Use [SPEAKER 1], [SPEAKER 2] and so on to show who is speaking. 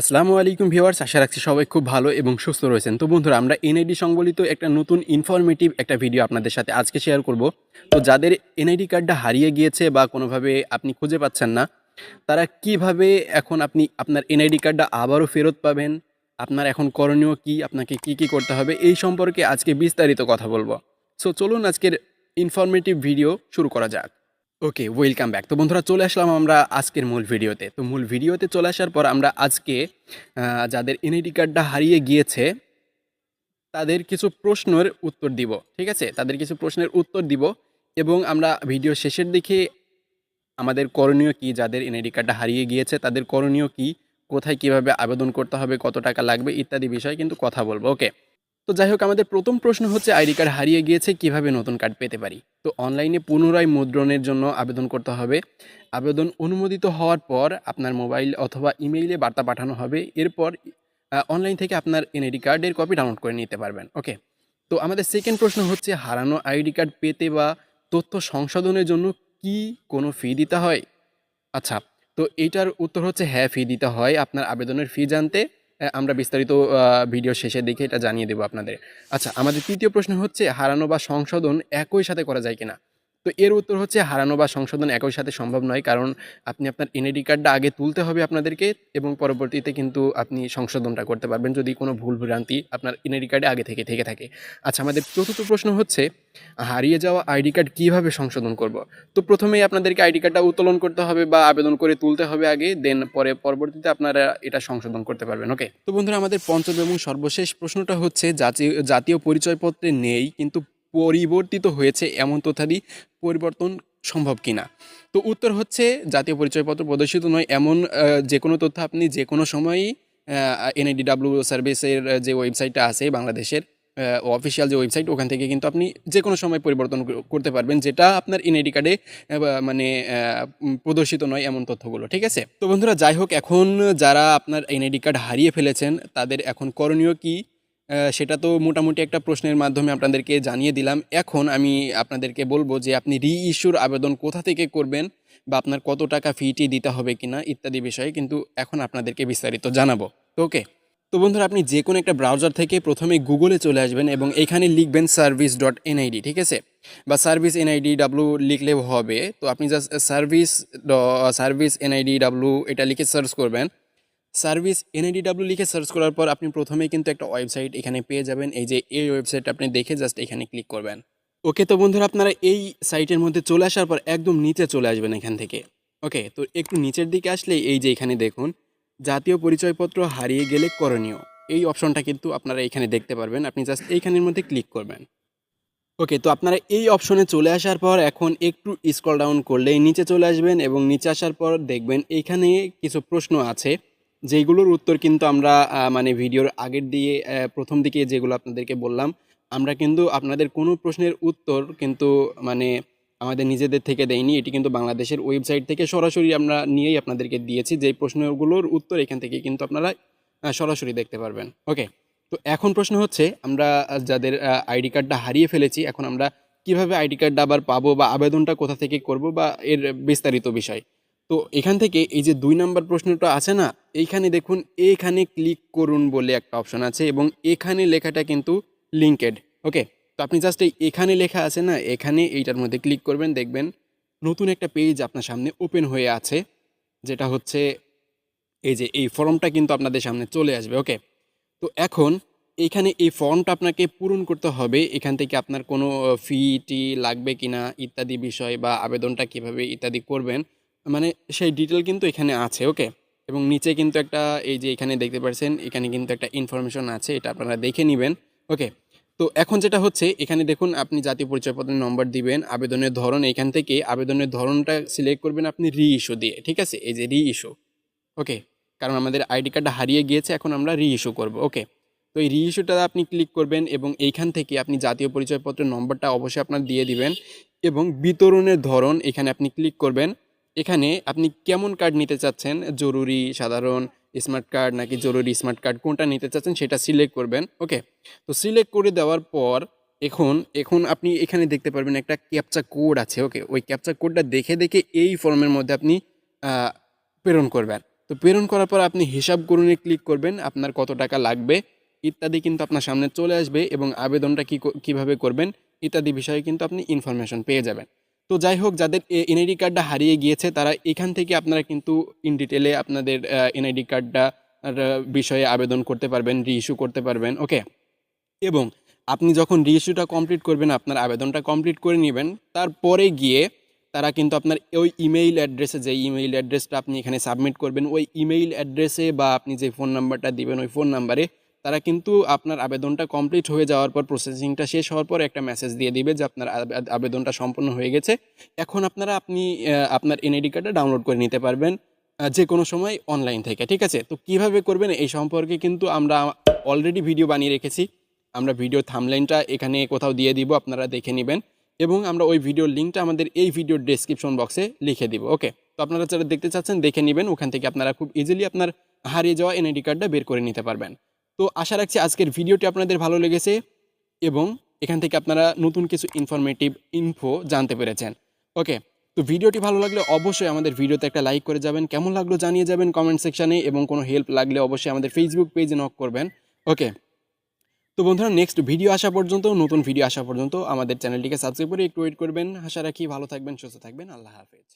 [SPEAKER 1] আসসালামু আলাইকুম ভিউয়ার্স, আশা রাখছি সবাই খুব ভালো এবং সুস্থ রয়েছেন। তো বন্ধুরা, আমরা এনআইডি সংবলিত একটা নতুন ইনফরমেটিভ একটা ভিডিও আপনাদের সাথে আজকে শেয়ার করব। তো যাদের এনআইডি কার্ডটা হারিয়ে গিয়েছে বা কোনোভাবে আপনি খুঁজে পাচ্ছেন না, তারা কীভাবে এখন আপনি আপনার এনআইডি কার্ডটা আবারও ফেরত পাবেন? আপনার এখন করণীয় কি? আপনাকে কি কি করতে হবে? এই সম্পর্কে আজকে বিস্তারিত কথা বলব। সো চলুন আজকের ইনফরমেটিভ ভিডিও শুরু করা যাক। ওকে ওয়েলকাম ব্যাক তো বন্ধুরা, চলে আসলাম আমরা আজকের মূল ভিডিওতে। তো মূল ভিডিওতে চলে আসার পর আমরা আজকে যাদের এনআইডি কার্ডটা হারিয়ে গিয়েছে, তাদের কিছু প্রশ্নের উত্তর দিব, ঠিক আছে? তাদের কিছু প্রশ্নের উত্তর দিব এবং আমরা ভিডিও শেষের দিকে আমাদের করণীয় কি? যাদের এনআইডি কার্ডটা হারিয়ে গিয়েছে, তাদের করণীয় কি? কোথায় কীভাবে আবেদন করতে হবে? কত টাকা লাগবে? ইত্যাদি বিষয়ে কিন্তু কথা বলব, ওকে? তো যাই হোক, আমাদের প্রথম প্রশ্ন হচ্ছে, আইডি কার্ড হারিয়ে গিয়েছে, কীভাবে নতুন কার্ড পেতে পারি? তো অনলাইনে পুনরায় মুদ্রণের জন্য আবেদন করতে হবে। আবেদন অনুমোদিত হওয়ার পর আপনার মোবাইল অথবা ইমেইলে বার্তা পাঠানো হবে। এরপর অনলাইন থেকে আপনার এনআইডি কার্ডের কপি ডাউনলোড করে নিতে পারবেন। ওকে? তো আমাদের সেকেন্ড প্রশ্ন হচ্ছে, হারানো আইডি কার্ড পেতে বা তথ্য সংশোধনের জন্য কি কোনো ফি দিতে হয়? আচ্ছা তো এইটার উত্তর হচ্ছে হ্যাঁ ফি দিতে হয়। আপনার আবেদনের ফি জানতে আমরা বিস্তারিত ভিডিও শেষে দেখে এটা জানিয়ে দেবো আপনাদের। আচ্ছা আমাদের তৃতীয় প্রশ্ন হচ্ছে, হারানো বা সংশোধন একই সাথে করা যায় কিনা? তো এর উত্তর হচ্ছে, হারানো বা সংশোধন একই সাথে সম্ভব নয়, কারণ আপনি আপনার এনআইডি কার্ডটা আগে তুলতে হবে আপনাদেরকে এবং পরবর্তীতে কিন্তু আপনি সংশোধনটা করতে পারবেন যদি কোনো ভুল ভ্রান্তি আপনার এনআইডি কার্ডে আগে থেকে থেকে থাকে। আচ্ছা আমাদের চতুর্থ প্রশ্ন হচ্ছে হারিয়ে যাওয়া আইডি কার্ড কীভাবে সংশোধন করব? তো প্রথমেই আপনাদেরকে আইডি কার্ডটা উত্তোলন করতে হবে বা আবেদন করে তুলতে হবে আগে, দেন পরে পরবর্তীতে আপনারা এটা সংশোধন করতে পারবেন ওকে তো বন্ধুরা, আমাদের পঞ্চম এবং সর্বশেষ প্রশ্নটা হচ্ছে জাতীয় জাতীয় পরিচয়পত্রে নেই, কিন্তু পরিবর্তিত হয়েছে এমন তথ্যাদি পরিবর্তন সম্ভব কিনা? তো উত্তর হচ্ছে, জাতীয় পরিচয়পত্র প্রদর্শিত নয়, এমন যে কোনো তথ্য আপনি যে কোনো সময়ই এনআইডিডাব্লিউ সার্ভিসের যে ওয়েবসাইটটা আছে, বাংলাদেশের অফিসিয়াল যে ওয়েবসাইট ওখান থেকে কিন্তু আপনি যে কোনো সময় পরিবর্তন করতে পারবেন, যেটা আপনার এনআইডি কার্ডে মানে প্রদর্শিত নয় এমন তথ্যগুলো, ঠিক আছে? তো বন্ধুরা, যাই হোক, এখন যারা আপনার এনআইডি কার্ড হারিয়ে ফেলেছেন, তাদের এখন করণীয় কি? সেটা তো মোটামুটি একটা প্রশ্নের মাধ্যমে আপনাদেরকে জানিয়ে দিলাম। এখন আমি আপনাদেরকে বলব যে আপনি রি ইস্যুর আবেদন কোথা থেকে করবেন বা আপনার কত টাকা ফিটি দিতে হবে কিনা, ইত্যাদি বিষয়ে কিন্তু এখন আপনাদেরকে বিস্তারিত জানাব। ওকে তো বন্ধুরা, আপনি যে কোনো একটা ব্রাউজার থেকে প্রথমে গুগলে চলে আসবেন এবং এখানে লিখবেন সার্ভিস ডট এনআইডি ঠিক আছে? বা সার্ভিস এনআইডি ডাব্লু লিখলেও হবে। তো আপনি just service service NID W এটা লিখে সার্চ করবেন। সার্ভিস এনআইডিডাব্লিউ লিখে সার্চ করার পর আপনি প্রথমে কিন্তু একটা ওয়েবসাইট এখানে পেয়ে যাবেন। এই যে, এই ওয়েবসাইট আপনি দেখে জাস্ট এখানে ক্লিক করবেন। ওকে, তো বন্ধুরা, আপনারা এই সাইটের মধ্যে চলে আসার পর একদম নিচে চলে আসবেন এখান থেকে। ওকে, তো একটু নিচের দিকে আসলে এই যে এখানে দেখুন জাতীয় পরিচয়পত্র হারিয়ে গেলে করণীয়। এই অপশনটা কিন্তু আপনারা এখানে দেখতে পারবেন। আপনি জাস্ট এইখানের মধ্যে ক্লিক করবেন। ওকে তো আপনারা এই অপশনে চলে আসার পর এখন একটু স্ক্রল ডাউন করলে নিচে চলে আসবেন এবং নিচে আসার পর দেখবেন এখানে কিছু প্রশ্ন আছে। যেগুলোর উত্তর কিন্তু আমরা মানে ভিডিওর আগের দিয়ে প্রথম দিকে যেগুলো আপনাদেরকে বললাম, আমরা কিন্তু আপনাদের কোনো প্রশ্নের উত্তর কিন্তু মানে আমাদের নিজেদের থেকে দেয়নি, এটি কিন্তু বাংলাদেশের ওয়েবসাইট থেকে সরাসরি আমরা নিয়েই আপনাদেরকে দিয়েছি। যেই প্রশ্নগুলোর উত্তর এখান থেকে কিন্তু আপনারা সরাসরি দেখতে পারবেন। ওকে তো এখন প্রশ্ন হচ্ছে, আমরা যাদের আইডি কার্ডটা হারিয়ে ফেলেছি, এখন আমরা কীভাবে আইডি কার্ডটা আবার পাবো বা আবেদনটা কোথা থেকে করব বা এর বিস্তারিত বিষয়। তো এখান থেকে এই যে দুই নাম্বার প্রশ্নটা আছে না, এইখানে দেখুন, এখানে ক্লিক করুন বলে একটা অপশন আছে এবং এখানে লেখাটা কিন্তু লিঙ্কেড ওকে তো আপনি জাস্ট এই এখানে লেখা আছে না, এখানে এইটার মধ্যে ক্লিক করবেন, দেখবেন নতুন একটা পেজ আপনার সামনে ওপেন হয়ে আছে, যেটা হচ্ছে এই যে এই ফর্মটা কিন্তু আপনাদের সামনে চলে আসবে ওকে তো এখন এখানে এই ফর্মটা আপনাকে পূরণ করতে হবে, এখান থেকে আপনার কোনো ফি টি লাগবে কিনা, ইত্যাদি বিষয় বা আবেদনটা কীভাবে ইত্যাদি করবেন মানে সেই ডিটেল কিন্তু এখানে আছে ওকে এবং নিচে কিন্তু একটা, এই যে এখানে দেখতে পাচ্ছেন, এখানে কিন্তু একটা ইনফরমেশন আছে, এটা আপনারা দেখে নেবেন ওকে তো এখন যেটা হচ্ছে, এখানে দেখুন আপনি জাতীয় পরিচয়পত্রের নম্বর দিবেন, আবেদনের ধরন, এখান থেকে আবেদনের ধরনটা সিলেক্ট করবেন আপনি রি ইস্যু দিয়ে, ঠিক আছে? এই যে রি ইস্যু ওকে কারণ আমাদের আইডি কার্ডটা হারিয়ে গিয়েছে, এখন আমরা রি ইস্যু করব ওকে তো এই রি ইস্যুটা আপনি ক্লিক করবেন এবং এইখান থেকে আপনি জাতীয় পরিচয়পত্রের নম্বরটা অবশ্যই আপনার দিয়ে দিবেন এবং বিতরণের ধরন এখানে আপনি ক্লিক করবেন। এখানে আপনি কেমন কার্ড নিতে চাচ্ছেন? জরুরি, সাধারণ স্মার্ট কার্ড নাকি জরুরি স্মার্ট কার্ড কোনটা নিতে চাচ্ছেন সেটা সিলেক্ট করবেন ওকে তো সিলেক্ট করে দেওয়ার পর এখন এখন আপনি এখানে দেখতে পারবেন একটা ক্যাপচা কোড আছে ওকে ওই ক্যাপচা কোডটা দেখে দেখে এই ফর্মের মধ্যে আপনি প্রেরণ করবেন। তো প্রেরণ করার পর আপনি হিসাব করুনে ক্লিক করবেন, আপনার কত টাকা লাগবে, ইত্যাদি কিন্তু আপনার সামনে চলে আসবে এবং আবেদনটা কী কীভাবে করবেন, ইত্যাদি বিষয়ে কিন্তু আপনি ইনফরমেশন পেয়ে যাবেন। তো যাই হোক যাদের এনআইডি কার্ডটা হারিয়ে গিয়েছে, তারা এখান থেকে আপনারা কিন্তু ইন ডিটেলে আপনাদের এনআইডি কার্ডটা বিষয়ে আবেদন করতে পারবেন রিইস্যু করতে পারবেন ওকে এবং আপনি যখন রিইস্যুটা কমপ্লিট করবেন, আপনার আবেদনটা কমপ্লিট করে নেবেন, তারপরে গিয়ে তারা কিন্তু আপনার ওই ইমেইল অ্যাড্রেসে যে ইমেইল অ্যাড্রেসটা আপনি এখানে সাবমিট করবেন, ওই ইমেইল অ্যাড্রেসে বা আপনি যে ফোন নাম্বারটা দিবেন, ওই ফোন নাম্বারে তারা কিন্তু আপনার আবেদনটা কমপ্লিট হয়ে যাওয়ার পর প্রসেসিংটা শেষ হওয়ার পর একটা মেসেজ দিয়ে দিবে যে আপনার আবেদনটা সম্পূর্ণ হয়ে গেছে। এখন আপনারা আপনি আপনার এনআইডি কার্ডটা ডাউনলোড করে নিতে পারবেন যে কোনো সময় অনলাইন থেকে, ঠিক আছে? তো কীভাবে করবেন এই সম্পর্কে কিন্তু আমরা অলরেডি ভিডিও বানিয়ে রেখেছি। আমরা ভিডিও থামলাইনটা এখানে কোথাও দিয়ে দিব, আপনারা দেখে নেবেন। এবং আমরা ওই ভিডিওর লিঙ্কটা আমাদের এই ভিডিওর ডেসক্রিপশন বক্সে লিখে দিব ওকে তো আপনারা যারা দেখতে চাচ্ছেন, দেখে নেবেন। ওখান থেকে আপনারা খুব ইজিলি আপনার হারিয়ে যাওয়া এনআইডি কার্ডটা বের করে নিতে পারবেন। তো আশা রাখছি আজকের ভিডিওটি আপনাদের ভালো লেগেছে এবং এখান থেকে আপনারা নতুন কিছু ইনফরমেটিভ ইনফো জানতে পেরেছেন। ওকে তো ভিডিওটি ভালো লাগলে অবশ্যই আমাদের ভিডিওতে একটা লাইক করে যাবেন, কেমন লাগল জানিয়ে যাবেন কমেন্ট সেকশানে এবং কোনো হেল্প লাগলে অবশ্যই আমাদের ফেসবুক পেজে নক করবেন। ওকে তো বন্ধুরা নেক্সট ভিডিও আসা পর্যন্ত, নতুন ভিডিও আসা পর্যন্ত আমাদের চ্যানেলটিকে সাবস্ক্রাইব করে একটু ওয়েট করবেন। আশা রাখি ভালো থাকবেন, সুস্থ থাকবেন। আল্লাহ হাফেজ।